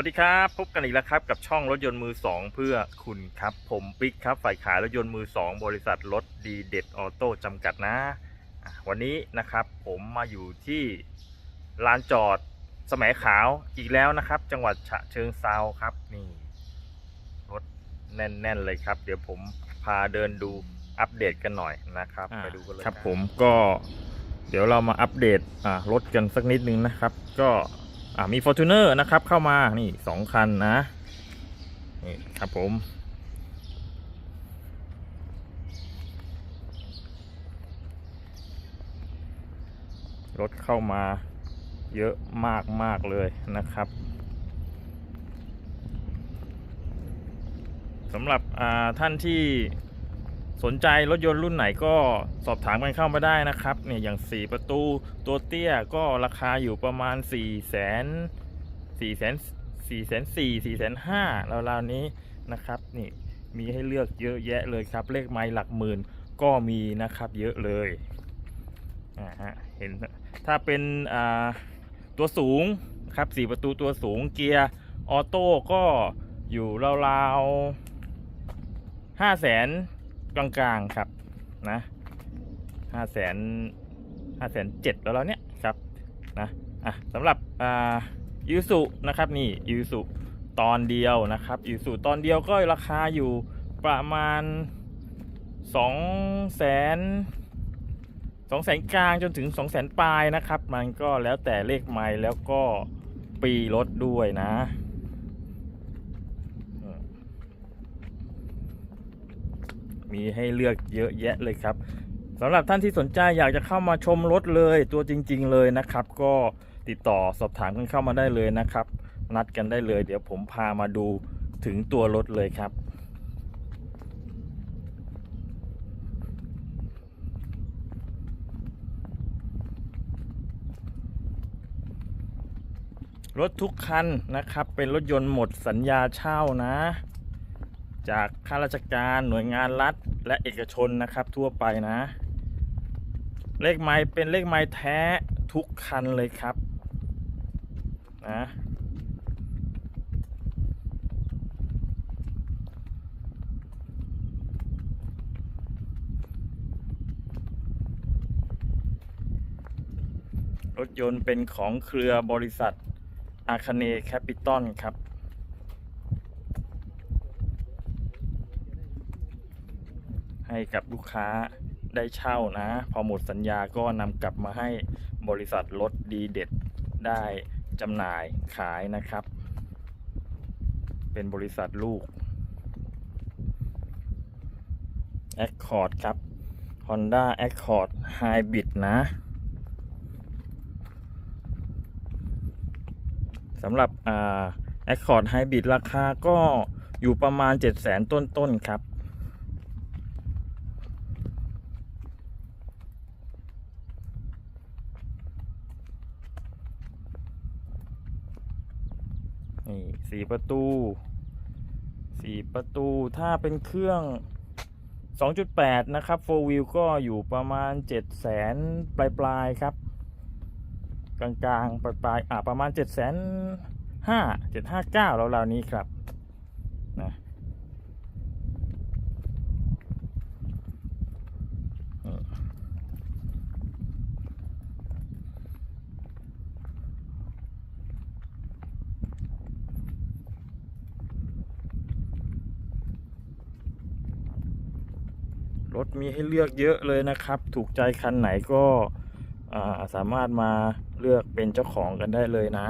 วัสดีครับ พบกันอีกแล้วครับ กับช่องรถยนต์มือ 2 เพื่อคุณครับ ผมปิ๊กครับ ฝ่ายขายรถยนต์มือ 2 บริษัทรถดีเด็ดออโต้จำกัดนะอะวันนี้นะครับผมมาอยู่ที่ลานจอดสมัยขาวอีกแล้วนะครับ จังหวัดฉะเชิงเซาครับนี่ รถแน่น ๆ เลยครับ เดี๋ยวผมพาเดินดูอัปเดตกันหน่อยนะครับอ่าไปดูกันเลยครับนะผมก็ เดี๋ยวเรามาอัปเดตอ่ารถกันสักนิดนึงนะครับ ก็ อ่ามี Fortuner นะครับ เข้ามานี่สองคันนะนี่ครับผม รถเข้ามาเยอะมากมากเลยนะครับสำหรับท่านที่ สนใจรถยนต์รุ่นไหนก็สอบถามกันเข้ามาได้นะครับเนี่ยอย่าง 4 ประตูตัวเตี้ยก็ราคาอยู่ประมาณ 4 0 0 0 0 0 4 0 0 0 4 4 0 0 4 4 5 0 0ราวๆนี้นะครับนี่มีให้เลือกเยอะแยะเลยครับ เลขไม้หลักหมื่นก็มีนะครับเยอะเลยอ่าฮะเห็นถ้าเป็นอ่าตัวสูงครับ 4 ประตูตัวสูงเกียร์ออโต้ก็อยู่ราวๆห้าแสน กลางๆครับนะห้าแสนห้าแสนเจ็ดแล้วเราเนี้ยครับนะอะสำหรับอ่ายูสุนะครับนี่ยูสุตอนเดียวนะครับยูสุตอนเดียวก็ราคาอยู่ประมาณสองแสนสองแสนกลางจนถึงสองแสนปลายนะครับ มันก็แล้วแต่เลขไมล์แล้วก็ปีรถด้วยนะอืม มีให้เลือกเยอะแยะเลยครับสำหรับท่านที่สนใจอยากจะเข้ามาชมรถเลยตัวจริง ๆ เลยนะครับ ก็ติดต่อสอบถามกันเข้ามาได้เลยนะครับ นัดกันได้เลย เดี๋ยวผมพามาดูถึงตัวรถเลยครับรถทุกคันนะครับ เป็นรถยนต์หมดสัญญาเช่านะ จากข้าราชการหน่วยงานรัฐและเอกชนนะครับทั่วไปนะ เลขไม้เป็นเลขไม้แท้ทุกคันเลยครับนะรถยนต์เป็นของเครือบริษัทอาคเนแคปิตอลครับ ให้กับลูกค้าได้เช่านะ พอหมดสัญญาก็นำกลับมาให้บริษัทรถดีเด็ดได้จำหน่ายขายนะครับ เป็นบริษัทลูก Accord ครับ Honda Accord Hybrid นะสำหรับอ่า Accord Hybrid ราคาก็อยู่ประมาณ 700,000 ต้นๆครับ นี่สี่ประตูสี่ประตูถ้าเป็นเครื่อง 2.8 นะครับ 4 wheel ก็อยู่ประมาณ 7 0 0 0 0 0ปลายปลายครับ กลางๆปลายปลายอ่าประมาณ 7 5 0 0 0 7 5 9แล้วราวๆนี้ครับนะ รถมีให้เลือกเยอะเลยนะครับ ถูกใจคันไหนก็าสามารถมาเลือกเป็นเจ้าของกันได้เลยนะ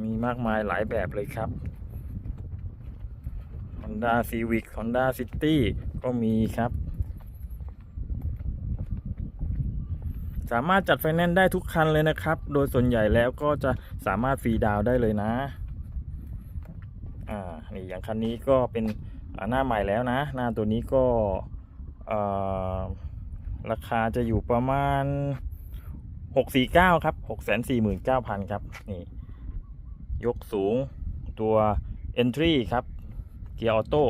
มีมากมายหลายแบบเลยครับ Honda Civic Honda City ก็มีครับ สามารถจัดไฟแนนซ์ได้ทุกคันเลยนะครับ โดยส่วนใหญ่แล้วก็จะสามารถฟรีดาวน์ได้เลยนะ อ่า นี่อย่างคันนี้ก็เป็น หน้าใหม่แล้วนะ หน้าตัวนี้ก็ราคาจะอยู่ประมาณ 649 ครับ 649,000 ครับ นี่ ยกสูงตัว Entry ครับ เกียร์ออโต้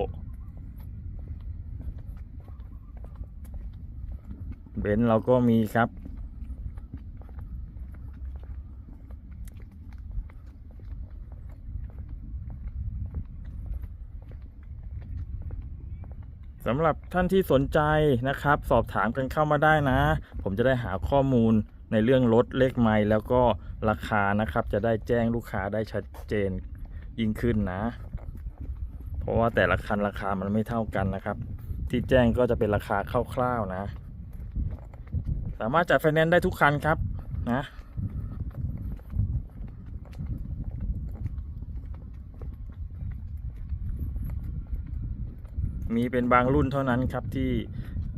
เบนซ์เราก็มีครับ สำหรับท่านที่สนใจนะครับ สอบถามกันเข้ามาได้นะ ผมจะได้หาข้อมูลในเรื่องรถเลขไมล์แล้วก็ราคานะครับ จะได้แจ้งลูกค้าได้ชัดเจนยิ่งขึ้นนะ เพราะว่าแต่ละคันราคามันไม่เท่ากันนะครับ ที่แจ้งก็จะเป็นราคาคร่าวๆนะ สามารถจัดไฟแนนซ์ได้ทุกคันครับนะ มีเป็นบางรุ่นเท่านั้นครับที่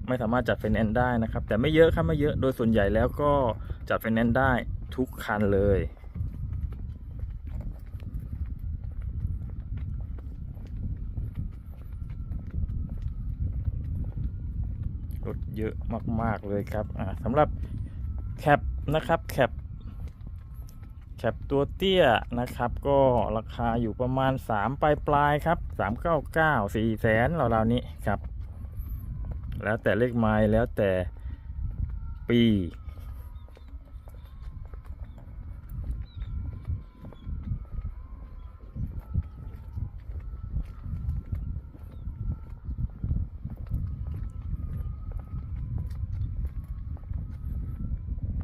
ไม่สามารถจัดไฟแนนซ์ได้นะครับ แต่ไม่เยอะครับไม่เยอะโดยส่วนใหญ่แล้วก็จัดไฟแนนซ์ได้ทุกคันเลยรถเยอะมาก ๆ เลยครับอ่าสำหรับแคปนะครับแคป แคปตัวเตี้ยนะครับ ก็ราคาอยู่ประมาณ 3 ปลายปลายครับ 399 4แสนเราวๆนี้ครับ แล้วแต่เลขไม้แล้วแต่ปี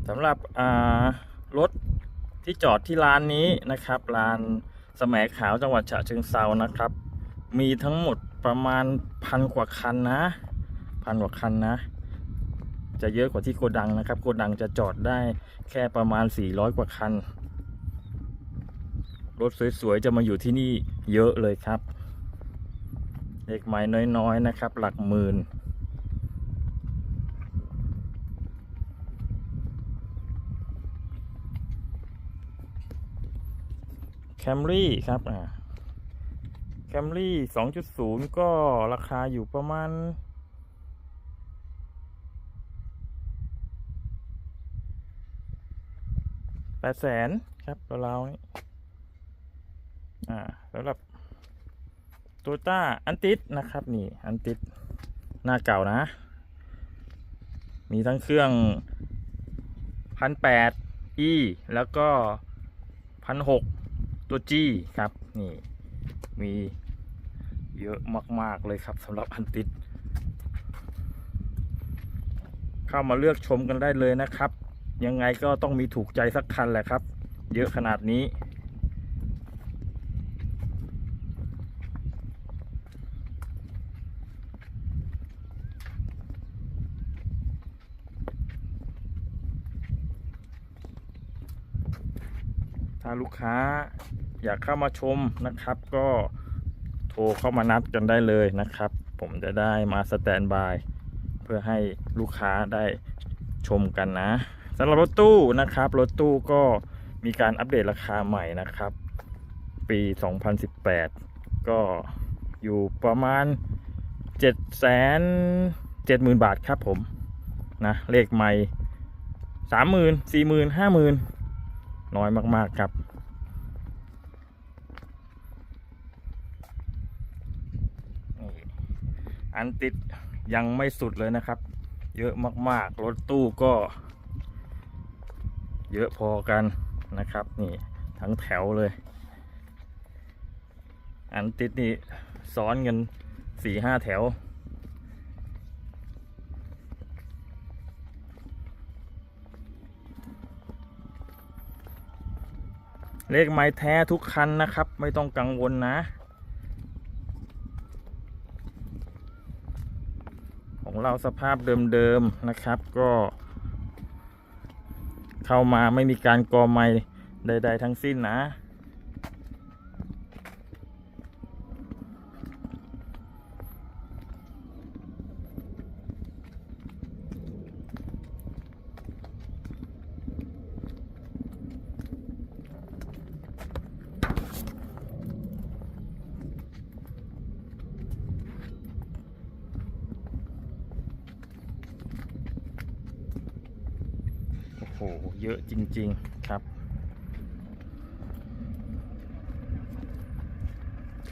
สำหรับอ่ารถ ที่จอดที่ร้านนี้นะครับร้านสมัยขาวจังหวัดฉะเชิงเซานะครับ มีทั้งหมดประมาณพันกว่าคันนะพันกว่าคันนะ จะเยอะกว่าที่โกดังนะครับ โกดังจะจอดได้แค่ประมาณ 400 กว่าคัน รถสวยๆ จะมาอยู่ที่นี่เยอะเลยครับเล็กไม้น้อยๆนะครับ หลักหมื่น แคมรี่ครับอ่าแคมรี่2.0ก็ราคาอยู่ประมาณแปดแสนครับเราๆนี้อ่าสำหรับโตต้าอันติดนะครับ นี่อันติดหน้าเก่านะ มีทั้งเครื่องพันแปด e แล้วก็พันหก ตัว G ครับนี่มีเยอะมาก ๆ เลยครับสำหรับอันติด เข้ามาเลือกชมกันได้เลยนะครับ ยังไงก็ต้องมีถูกใจสักคันแหละครับ เยอะขนาดนี้ ถ้าลูกค้า อยากเข้ามาชมนะครับ ก็โทรเข้ามานัดกันได้เลยนะครับ ผมจะได้มาสแตนบายเพื่อให้ลูกค้าได้ชมกันนะสำหรับรถตู้นะครับ รถตู้ก็มีการอัปเดตราคาใหม่นะครับ ปี 2018 ก็อยู่ประมาณ 7 7 0 0 0 0 บาทครับผมนะเลขใหม่ 30,000 40,000 50,000 น้อยมาก ๆ ครับ นี่ อันติดยังไม่สุดเลยนะครับ เยอะมากๆ รถตู้ก็ เยอะพอกันนะครับ นี่ทั้งแถวเลย อันติดนี่ซ้อนกันสี่ห้าแถว เลขไม้แท้ทุกคันนะครับ ไม่ต้องกังวลนะ ของ เราสภาพเดิมๆนะครับ ก็ เข้ามาไม่มีการกอไม้ใด ๆ ทั้งสิ้นนะ โอ้โห เยอะจริง ๆ ครับ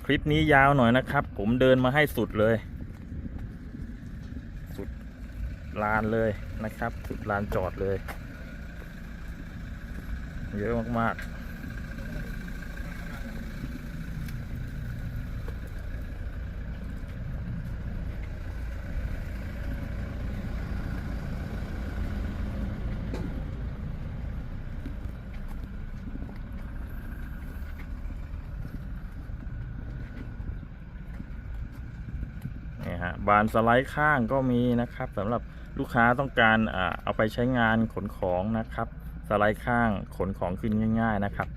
คลิปนี้ยาวหน่อยนะครับ ผมเดินมาให้สุดเลย สุดลานเลยนะครับ สุดลานจอดเลย เยอะมาก ๆ บานสไลด์ข้างก็มีนะครับสำหรับลูกค้าต้องการเอาไปใช้งานขนของนะครับ สไลด์ข้างขนของขึ้นง่าย ๆนะครับ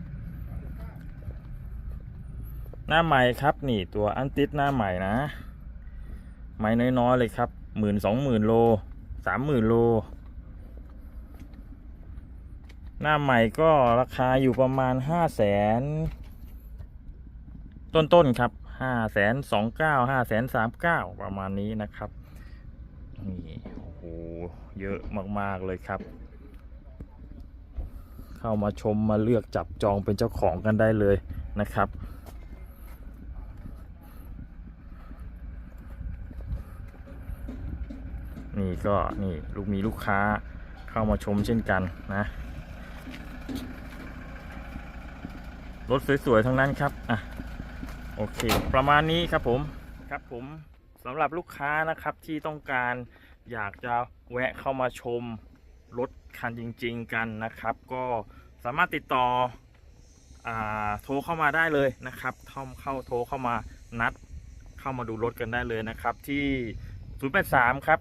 หน้าใหม่ครับนี่ตัวอันติดหน้าใหม่นะ ไม้น้อยๆเลยครับหมื่นสองหมื่นโลสามหมื่นโล หน้าใหม่ก็ราคาอยู่ประมาณห้าแสนต้นๆครับ ห้าแสนสองเก้าห้าแสนสามเก้าประมาณนี้นะครับนี่โอ้โหเยอะมากๆเลยครับ เข้ามาชมมาเลือกจับจองเป็นเจ้าของกันได้เลยนะครับนี่ก็นี่ลูกมีลูกค้าเข้ามาชมเช่นกันนะ รถสวยๆทั้งนั้นครับ อะ โอเค ประมาณนี้ครับผมครับผมสำหรับลูกค้านะครับที่ต้องการอยากจะแวะเข้ามาชมรถคันจริง ๆ กันนะครับ ก็สามารถติดต่ออโทรเข้ามาได้เลยนะครับเข้าเข้าโทรเข้ามานัดเข้ามาดูรถกันได้เลยนะครับ ที่ 083 ครับ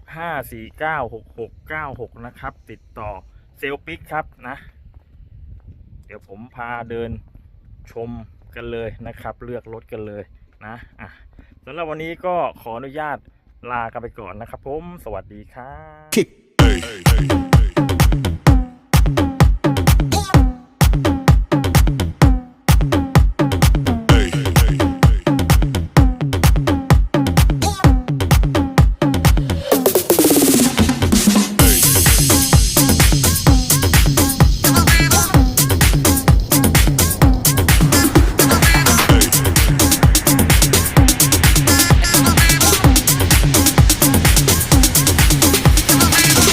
5496696 นะครับ ติดต่อเซลปิกครับนะ เดี๋ยวผมพาเดินชม กันเลยนะครับ เลือกรถกันเลยนะอะสำหรับวันนี้ก็ขออนุญาตลากันไปก่อนนะครับผม สวัสดีครับ kick.